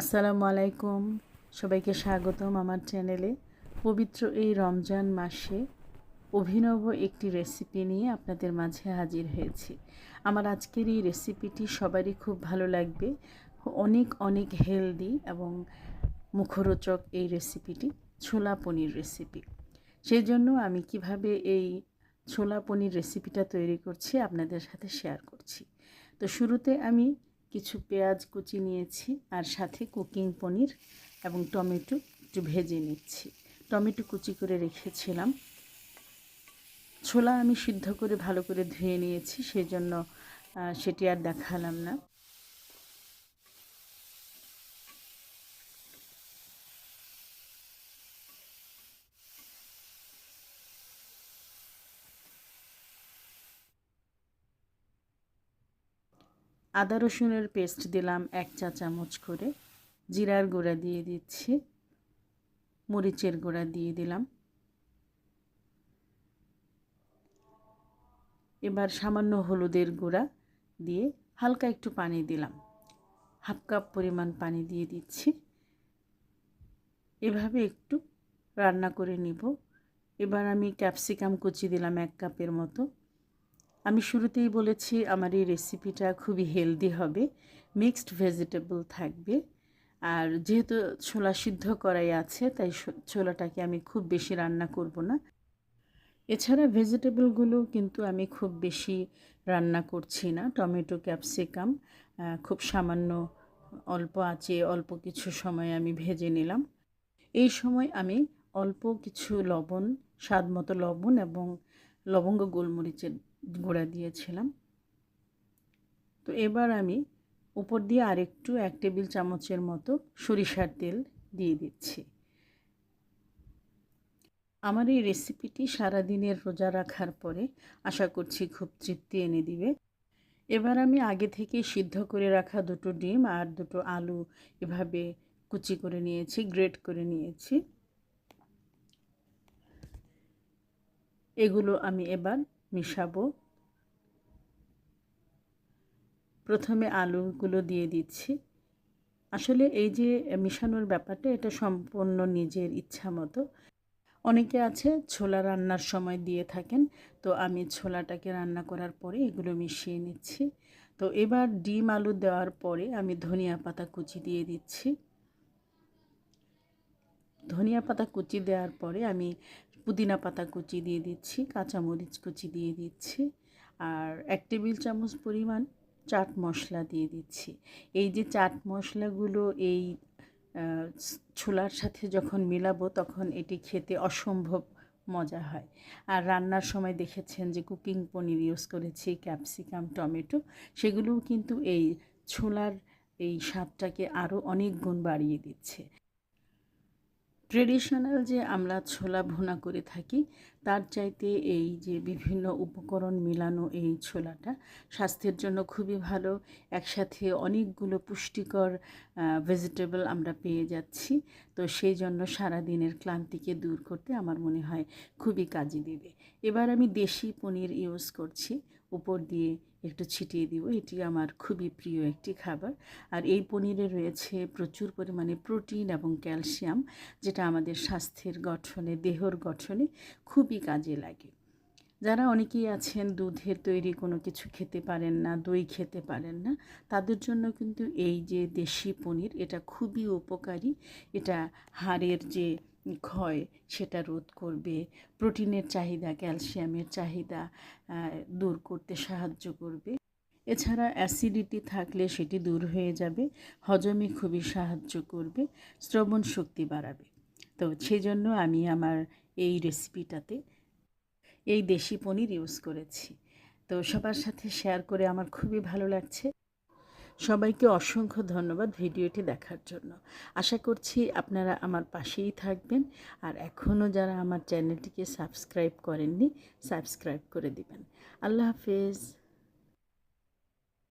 আসসালামু আলাইকুম। সবাইকে স্বাগতম আমার চ্যানেলে। পবিত্র এই রমজান মাসে অভিনব একটি রেসিপি নিয়ে আপনাদের মাঝে হাজির হয়েছি। আমার আজকের এই রেসিপিটি সবারই খুব ভালো লাগবে। অনেক অনেক হেলদি এবং মুখরোচক এই রেসিপিটি ছোলা পনির রেসিপি সেই জন্য আমি কীভাবে এই ছোলা পনির রেসিপিটা তৈরি করছি আপনাদের সাথে শেয়ার করছি। তো শুরুতে আমি কিছু পেঁয়াজ কুচি নিয়েছি আর সাথে কুকিং পনির এবং টমেটো একটু ভেজে নিচ্ছি। টমেটো কুচি করে রেখেছিলাম। ছোলা আমি সিদ্ধ করে ভালো করে ধুয়ে নিয়েছি সেই জন্য সেটি আর দেখালাম না। আদা রসুনের পেস্ট দিলাম এক চা চামচ করে। জিরার গুঁড়া দিয়ে দিচ্ছি। মরিচের গুঁড়া দিয়ে দিলাম। এবার সামান্য হলুদের গুঁড়া দিয়ে হালকা একটু পানি দিলাম। হাফ কাপ পরিমাণ পানি দিয়ে দিচ্ছি। এভাবে একটু রান্না করে নিব। এবার আমি ক্যাপসিকাম কুচি দিলাম এক কাপের মতো। আমি শুরুতেই বলেছি আমার এই রেসিপিটা খুবই হেলদি হবে মিক্সড ভেজিটেবল থাকবে। আর যেহেতু ছোলা সিদ্ধ করাই আছে, তাই ছোলাটাকে আমি খুব বেশি রান্না করব না। এছাড়া ভেজিটেবলগুলো কিন্তু আমি খুব বেশি রান্না করছি না, টমেটো ক্যাপসিকাম খুব সামান্য অল্প আঁচে অল্প কিছু সময় আমি ভেজে নিলাম। এই সময় আমি অল্প কিছু লবণ, স্বাদ মতো লবণ এবং লবঙ্গ গোলমরিচের গুঁড়া দিয়েছিলাম। তো এবার আমি উপর দিয়ে আরেকটু এক টেবিল চামচের মতো সরিষার তেল দিয়ে দিচ্ছি। আমার এই রেসিপিটি সারাদিনের রোজা রাখার পরে আশা করছি খুব তৃপ্তি এনে দিবে। এবার আমি আগে থেকে সিদ্ধ করে রাখা দুটো ডিম আর দুটো আলু এভাবে কুচি করে নিয়েছি, গ্রেট করে নিয়েছি। এগুলো আমি এবার মিশাবো। প্রথমে আলুগুলো দিয়ে দিচ্ছি। আসলে এই যে মিশানোর ব্যাপারটা, এটা সম্পূর্ণ নিজের ইচ্ছা মতো। অনেকে আছে ছোলা রান্নার সময় দিয়ে থাকেন, তো আমি ছোলাটাকে রান্না করার পরে এগুলো মিশিয়ে নিচ্ছি। তো এবার ডিম আলু দেওয়ার পরে আমি ধনিয়া পাতা কুচি দিয়ে দিচ্ছি। ধনিয়া পাতা কুচি দেওয়ার পরে আমি পুদিনা পাতা কুচি দিয়ে দিচ্ছি, কাঁচামরিচ কুচি দিয়ে দিচ্ছি, আর এক টেবিল চামচ পরিমাণ চাট মশলা দিয়ে দিচ্ছি। এই যে চাট মশলাগুলো এই ছোলার সাথে যখন মিলাবো তখন এটি খেতে অসম্ভব মজা হয়। আর রান্নার সময় দেখেছেন যে কুকিং পনির ইউজ করেছি, ক্যাপসিকাম, টমেটো, সেগুলোও কিন্তু এই ছোলার এই স্বাদটাকে আরও অনেক গুণ বাড়িয়ে দিচ্ছে। ট্রেডিশনাল যে আমরা ছোলা ভুনা করে থাকি, তার চাইতে এই যে বিভিন্ন উপকরণ মিলানো এই ছোলাটা স্বাস্থ্যের জন্য খুবই ভালো। একসাথে অনেকগুলো পুষ্টিকর ভেজিটেবল আমরা পেয়ে যাচ্ছি। তো সেই জন্য সারাদিনের ক্লান্তিকে দূর করতে আমার মনে হয় খুবই কাজে দেবে। এবার আমি দেশি পনির ইউজ করছি। উপর দিয়ে একটু ছিটিয়ে দিব। এটি আমার খুবই প্রিয় একটি খাবার। আর এই পনিরে রয়েছে প্রচুর পরিমাণে প্রোটিন এবং ক্যালসিয়াম, যেটা আমাদের স্বাস্থ্যের গঠনে, দেহর গঠনে খুবই কাজে লাগে। যারা অনেকেই আছেন, দুধের তৈরি কোনো কিছু খেতে পারেন না, দই খেতে পারেন না, তাদের জন্য কিন্তু এই যে দেশি পনির, এটা খুবই উপকারী। এটা হাড়ের যে ক্ষয়, সেটা রোধ করবে। প্রোটিনের চাহিদা, ক্যালসিয়ামের চাহিদা দূর করতে সাহায্য করবে। এছাড়া অ্যাসিডিটি থাকলে সেটি দূর হয়ে যাবে, হজমে খুবই সাহায্য করবে, শ্রবণ শক্তি বাড়াবে। তো সেই জন্য আমি আমার এই রেসিপিটাতে এই দেশি পনির ইউজ করেছি। তো সবার সাথে শেয়ার করে আমার খুবই ভালো লাগছে। সবাইকে অসংখ্য ধন্যবাদ ভিডিওটি দেখার জন্য। আশা করছি আপনারা আমার পাশেই থাকবেন। আর এখনও যারা আমার চ্যানেলটিকে সাবস্ক্রাইব করেননি, সাবস্ক্রাইব করে দিবেন। আল্লাহ হাফেজ।